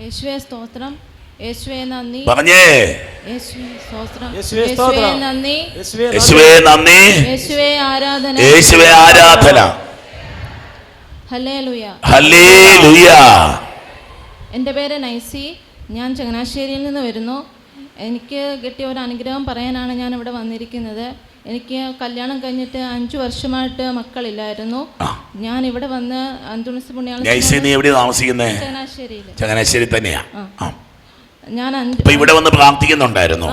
യേശുവെ സ്തോത്രം. യേശുവേ നന്ദി. പറഞ്ഞേ. യേശുവെ സ്തോത്രം. യേശുവേ നന്ദി. യേശുവേ നന്ദി. യേശുവേ ആരാധന. യേശുവേ ആരാധന. ഹല്ലേലൂയ. ഹല്ലേലൂയ. എന്റെ പേര് നൈസി. ഞാൻ ചങ്ങനാശ്ശേരിയിൽ നിന്ന് വരുന്നു. എനിക്ക് കിട്ടിയ ഒരു അനുഗ്രഹം പറയാനാണ് ഞാൻ ഇവിടെ വന്നിരിക്കുന്നത്. എനിക്ക് കല്യാണം കഴിഞ്ഞിട്ട് അഞ്ചു വർഷമായിട്ട് മക്കളില്ലായിരുന്നു. ഞാൻ ഇവിടെ വന്ന് അന്തുണിസ് നൈസി നീ പുണ്യാള എവിടെ താമസിക്കുന്നേ? ചങ്ങനാശ്ശേരിയിൽ ചങ്ങനാശ്ശേരി തന്നെയാ. ഞാൻ ഇവിടെ വന്ന് പ്രാർത്ഥിക്കുന്നുണ്ടായിരുന്നു.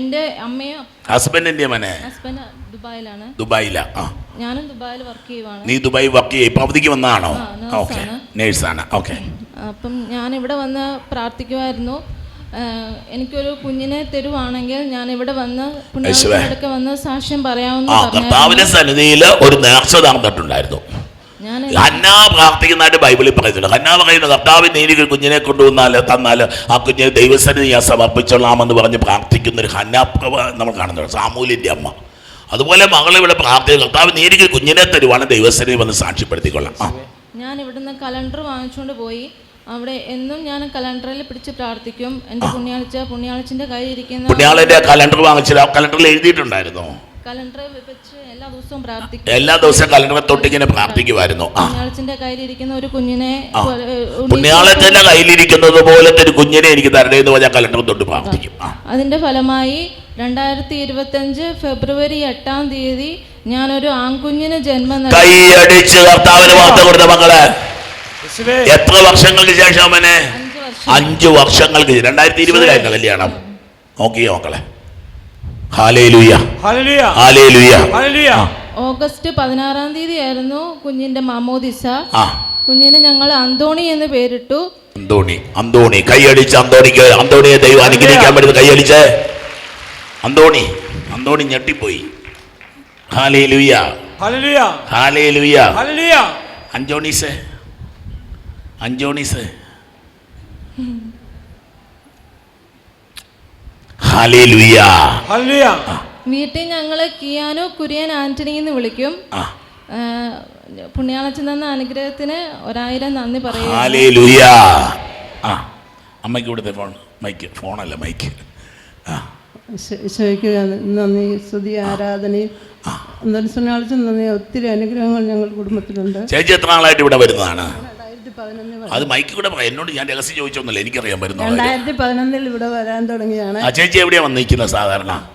എന്റെ അമ്മയും? ഹസ്ബൻഡിന്റെ മനെ? ഹസ്ബൻഡ് ദുബായിലാണ്. ദുബായിലാ. ഞാനും ദുബായിൽ വർക്ക് ചെയ്യുവാണ്. നീ ദുബായി വർക്ക് ചെയ്യ ഇപ്പൊ അവധിക്ക് വന്നതാണോ? ഓക്കെ. നേഴ്സാണ് ഓക്കെ. അപ്പം ഞാൻ ഇവിടെ വന്ന് പ്രാർത്ഥിക്കുമായിരുന്നു എനിക്കൊരു കുഞ്ഞിനെ തരുവാണെങ്കിൽ ഞാൻ ഇവിടെ വന്ന് പുണ്യാളത്തിനടുക്കെ വന്ന് സാക്ഷ്യം പറയാമെന്ന് ആ കർത്താവിന്റെ സന്നിധിയിൽ ഒരു നേർച്ച നടന്നിട്ടുണ്ടായിരുന്നു. ഹന്ന പ്രാർത്ഥിക്കുന്നതായിട്ട് ബൈബിളിൽ പറയുന്നുണ്ട്. ഹന്ന പറയുന്നത് കർത്താവിന്റെ എനിക്ക് കുഞ്ഞിനെ കൊണ്ടുവന്നാൽ തന്നാൽ ആ കുഞ്ഞിനെ ദൈവസന്നിധി ഞാൻ സമർപ്പിച്ചോളാമെന്ന് പറഞ്ഞ് പ്രാർത്ഥിക്കുന്ന ഒരു ഹന്ന നമ്മൾ കാണുന്നുണ്ട് സാമൂലിന്റെ അമ്മ. അതുപോലെ മകൾ ഇവിടെ പ്രാർത്ഥിക്കുക കർത്താവ് നീ എനിക്ക് കുഞ്ഞിനെ തരുവാണ് ദൈവസന്നിധി വന്ന് സാക്ഷ്യപ്പെടുത്തിക്കൊള്ളാം. ഞാൻ ഇവിടുന്ന് കലണ്ടർ വാങ്ങിച്ചുകൊണ്ട് പോയി. അവിടെ എന്നും ഞാൻ കലണ്ടറിൽ പിടിച്ച് പ്രാർത്ഥിക്കും. എന്റെ പുണ്യാളിച്ച പുണ്യാഴ്ചന്റെ കയ്യിൽ ഇരിക്കുന്ന പുണ്യാളിന്റെ കലണ്ടർ വാങ്ങിച്ചിട്ട് ആ കലണ്ടറിൽ എഴുതിയിട്ടുണ്ടായിരുന്നു. കലണ്ടർ വെച്ച് എല്ലാ ദിവസവും പ്രാർത്ഥിക്കും. എല്ലാ ദിവസവും കലണ്ടറെ തൊട്ടിങ്ങനെ പ്രാർത്ഥിക്കുമായിരുന്നു. ആ. പുണ്യാഴ്ചന്റെ കയ്യിലിരിക്കുന്ന ഒരു കുഞ്ഞിനെ പുണ്യാളത്തിന്റെ കയ്യിലിരിക്കുന്നത് പോലത്തെ ഒരു കുഞ്ഞിനെ എനിക്ക് തരണേ എന്ന് പറഞ്ഞാൽ കലണ്ടർ തൊട്ട് പ്രാർത്ഥിക്കും. അതിന്റെ അതിന്റെ ഫലമായി രണ്ടായിരത്തി ഇരുപത്തഞ്ച് ഫെബ്രുവരി എട്ടാം തീയതി ഞാനൊരു ആൺകുഞ്ഞിന് ജന്മം കൈയടിച്ച് കർത്താവിന് വാർത്ത കൊടുത്ത മക്കളെ എത്ര വർഷങ്ങൾക്ക് ശേഷം അവനെ? അഞ്ച് വർഷം. അഞ്ചു വർഷങ്ങൾക്ക് രണ്ടായിരത്തി ഇരുപതിലായിരുന്നു കല്യാണം. നോക്കി നോക്കളെ ഹാലേ ലുയ്യ ഹാലേ ലുയ്യ ഓഗസ്റ്റ് പതിനാറാം തീയതി ആയിരുന്നു കുഞ്ഞിന്റെ മാമോദിസ. കുഞ്ഞിന് ഞങ്ങൾ അന്തോണി എന്ന് പേരിട്ടു. അന്തോണി. അന്തോണി. കൈയടിച്ച് അന്തോണിക്ക് അന്തോണിയെ ദൈവം അനുഗ്രഹിക്കാൻ പറ്റുന്ന കൈയടിച്ച്. അന്തോണി. അന്തോണി ഞെട്ടിപ്പോയി. ഹാലേ ലുയ്യ ഹാലേ ലുയ്യ ഹല്ലേലൂയ അഞ്ചോണീസ് അഞ്ചോണീസ്. വീട്ടിൽ ഞങ്ങൾ കിയാനോ കുര്യൻ ആന്റണി എന്ന് വിളിക്കും. പുണ്യാളച്ചൻ തന്ന അനുഗ്രഹത്തിന് ഒരായിരം നന്ദി പറയും അമ്മയ്ക്ക് ഇവിടുത്തെ ഫോൺ മൈക്ക് ഫോണല്ല മൈക്ക്. നന്ദി സ്തുതി ആരാധനയും. അന്തരിച്ചനാളിച്ച് നന്ദി ഒത്തിരി അനുഗ്രഹങ്ങൾ ഞങ്ങൾ കുടുംബത്തിലുണ്ട്. ചേച്ചി എത്ര നാളായിട്ട് ഇവിടെ വരുന്നതാണ്? അത് മൈക്ക് കൂടെ എന്നോട് ഞാൻ രഹസ്യം ചോദിച്ചൊന്നുമില്ല. എനിക്കറിയാൻ പറ്റുന്നു. രണ്ടായിരത്തി പതിനൊന്നിൽ ഇവിടെ വരാൻ തുടങ്ങിയാണ്. ആ ചേച്ചി എവിടെയാ വന്നിരിക്കുന്നത് സാധാരണ?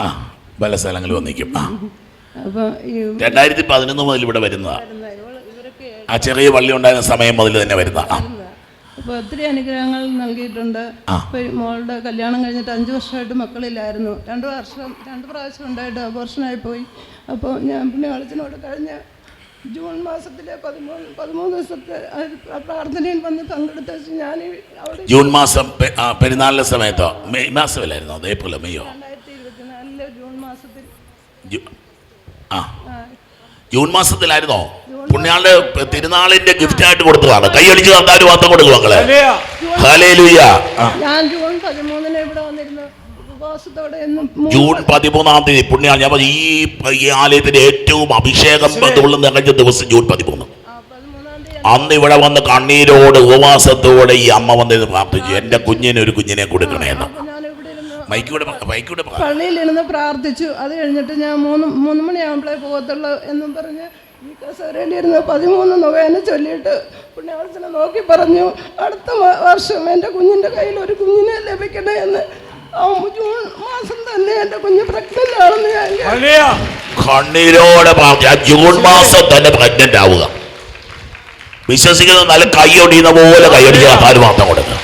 ആ പല സ്ഥലങ്ങളിൽ വന്നിരിക്കും. ആ. രണ്ടായിരത്തി പതിനൊന്ന് മുതൽ ഇവിടെ വരുന്നതാ. ആ ചെറിയ പള്ളി ഉണ്ടായിരുന്ന സമയം മുതൽ തന്നെ വരുന്ന ആ. അപ്പോൾ ഒത്തിരി അനുഗ്രഹങ്ങൾ നൽകിയിട്ടുണ്ട്. മോളുടെ കല്യാണം കഴിഞ്ഞിട്ട് അഞ്ച് വർഷമായിട്ട് മക്കളില്ലായിരുന്നു. രണ്ട് വർഷം രണ്ട് പ്രാവശ്യം ഉണ്ടായിട്ട് അബോർഷനായി പോയി. അപ്പോൾ ഞാൻ പിന്നെ അളച്ചിനോട് കഴിഞ്ഞ ജൂൺ മാസത്തിലെ പതിമൂന്ന് പതിമൂന്ന് ദിവസത്തെ പ്രാർത്ഥനയിൽ വന്ന് പങ്കെടുത്ത ഞാൻ അവിടെ ജൂൺ മാസം പെ- പെരുന്നാളിന്റെ സമയത്തോ? മെയ് മാസമല്ലായിരുന്നോ? അതേപോലെ മെയ്യോ? രണ്ടായിരത്തി ഇരുപത്തിനാലിലെ ജൂൺ മാസത്തിൽ. ആ. ജൂൺ മാസത്തിലായിരുന്നോ? പുണ്യാളുടെ തിരുനാളിന്റെ ഗിഫ്റ്റ് ആയിട്ട് കൊടുത്തതാണ്. കൈയടിച്ച് തന്നാലും മാത്രം കൊടുക്കും മക്കളെ. ഞാൻ ജൂൺ പതിമൂന്നിന് ഇവിടെ വന്നിരുന്നു. ജൂൺ പതിമൂന്നാം തീയതി പുണ്യ ഞാൻ ഈ ആലയത്തിന്റെ ഏറ്റവും അഭിഷേകം ബന്ധമുള്ള നിറഞ്ഞ ദിവസം ജൂൺ പതിമൂന്ന്. അന്ന് ഇവിടെ വന്ന് കണ്ണീരോട് ഉപവാസത്തോടെ ഈ അമ്മ വന്നിരുന്ന് പ്രാർത്ഥിച്ചു. എന്റെ കുഞ്ഞിനെ ഒരു കുഞ്ഞിനെ കൊടുക്കണേ എന്ന്. അപ്പോൾ ഞാൻ ഇവിടെ ഇരുന്ന് മൈക്കൂടെ മൈക്കൂടെ പള്ളിയിലിരുന്ന് പ്രാർത്ഥിച്ചു. അത് കഴിഞ്ഞിട്ട് ഞാൻ മൂന്ന് മൂന്ന് മണിയാകുമ്പോഴേ പോകത്തുള്ളൂ എന്നും പറഞ്ഞ് ഈ കസേരയിലിരുന്ന് പതിമൂന്ന് നൊവേന ചൊല്ലിയിട്ട് പുണ്യാളച്ചനെ നോക്കി പറഞ്ഞു അടുത്ത വർഷം എന്റെ കുഞ്ഞിന്റെ കയ്യിൽ ഒരു കുഞ്ഞിനെ ലഭിക്കണേ എന്ന് ജൂൺ മാസം തന്നെ എന്റെ കുഞ്ഞ് പ്രഗ്നന്റ് ആണെന്ന് ഞാൻ. കണ്ണീരോടെ ആ ജൂൺ മാസം തന്നെ പ്രഗ്നന്റ് ആവുക. വിശ്വസിക്കുന്ന നല്ല കൈയൊടിയുന്ന പോലെ കൈയൊടിക്കുക കാര്യം മാത്രം കൊടുക്കുക.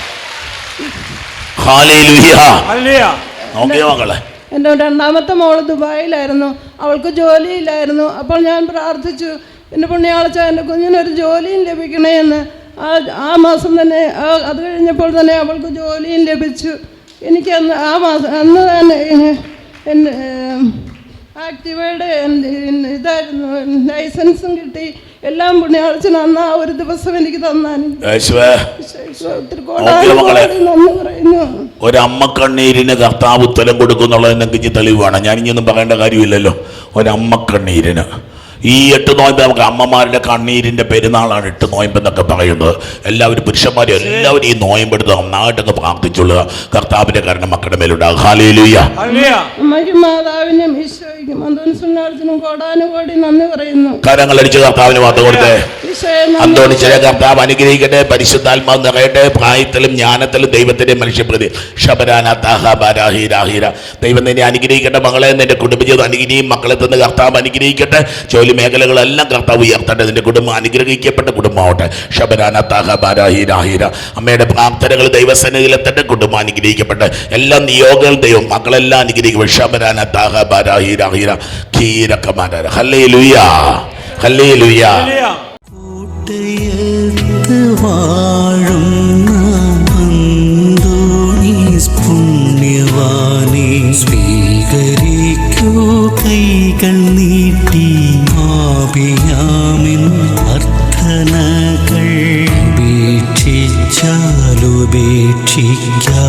നോക്കിയോ മകളെ എന്റെ രണ്ടാമത്തെ മോൾ ദുബായിലായിരുന്നു. അവൾക്ക് ജോലിയില്ലായിരുന്നു. അപ്പോൾ ഞാൻ പ്രാർത്ഥിച്ചു എന്റെ പുണ്യാളച്ച എന്റെ കുഞ്ഞിനൊരു ജോലിയും ലഭിക്കണേ എന്ന് ആ ആ മാസം തന്നെ അത് കഴിഞ്ഞപ്പോൾ തന്നെ അവൾക്ക് ജോലിയും ലഭിച്ചു. എനിക്ക് അന്ന് ആ മാസം അന്ന് തന്നെ എന്റെ ആക്റ്റീവയുടെ ഇതായിരുന്നു. ലൈസൻസും കിട്ടി. എല്ലാം പുണ്യാളച്ചൻ അന്ന് ആ ഒരു ദിവസം എനിക്ക് തന്നാലും ഒരമ്മ കണ്ണീരിന് കർത്താവ് ഉത്തരം കൊടുക്കുന്നുള്ളത് കുറിച്ച് തെളിവാണ്. ഞാൻ ഇനിയൊന്നും പറയേണ്ട കാര്യമില്ലല്ലോ. ഒരമ്മ കണ്ണീരിന്. ഈ എട്ട് നോയമ്പ് നമുക്ക് അമ്മമാരുടെ കണ്ണീരിന്റെ പെരുന്നാളാണ് എട്ട് നോയമ്പ് എന്നൊക്കെ പറയുന്നത്. എല്ലാവരും പുരുഷന്മാരും എല്ലാവരും ഈ നോയമ്പെടുത്ത് നന്നായിട്ടൊക്കെ പ്രാർത്ഥിച്ചുള്ള. കർത്താവിന്റെ കാരണം മക്കളുടെ മേലുണ്ടാകും കരങ്ങളടിച്ച് കർത്താവിന് വാർത്ത കൊടുത്തേ. അന്തോണിച്ചിലെ കർത്താവ് അനുഗ്രഹിക്കട്ടെ പരിശുദ്ധാത്മാവ് നിറയട്ടെ പ്രായത്തിലും ജ്ഞാനത്തിലും ദൈവത്തിന്റെ മനുഷ്യപ്രതി. ഷബരാന താഹ ബാരാഹി രാഹിര. ദൈവം നിന്നെ അനുഗ്രഹിക്കട്ടെ മകളെ നിന്റെ കുടുംബജീവിതം അനുഗ്രഹിക്കും മക്കളെ തന്നെ കർത്താവ് അനുഗ്രഹിക്കട്ടെ. ജോലി മേഖലകളെല്ലാം കർത്താവ് ഉയർത്തട്ടെ. നിന്റെ കുടുംബം അനുഗ്രഹിക്കപ്പെട്ട കുടുംബമാവട്ടെ. ഷബരാന താഹ ബാരാഹി രാഹിര. അമ്മയുടെ പ്രാർത്ഥനകൾ ദൈവസന്നിധിയിലെത്തട്ടെ. കുടുംബം അനുഗ്രഹിക്കപ്പെട്ടെ. എല്ലാ നിയോഗങ്ങൾ ദൈവം മക്കളെല്ലാം അനുഗ്രഹിക്കും ഷബരാന താഹ ബാരാഹി രാഹിര. ഖീരക്കമാര ഹല്ലേ ലുയാ ഹല്ലേ ലുയാ ആപിയാമിൻ അർത്ഥനകൾ ഉപേക്ഷിച്ചാലുപേക്ഷിക്കാ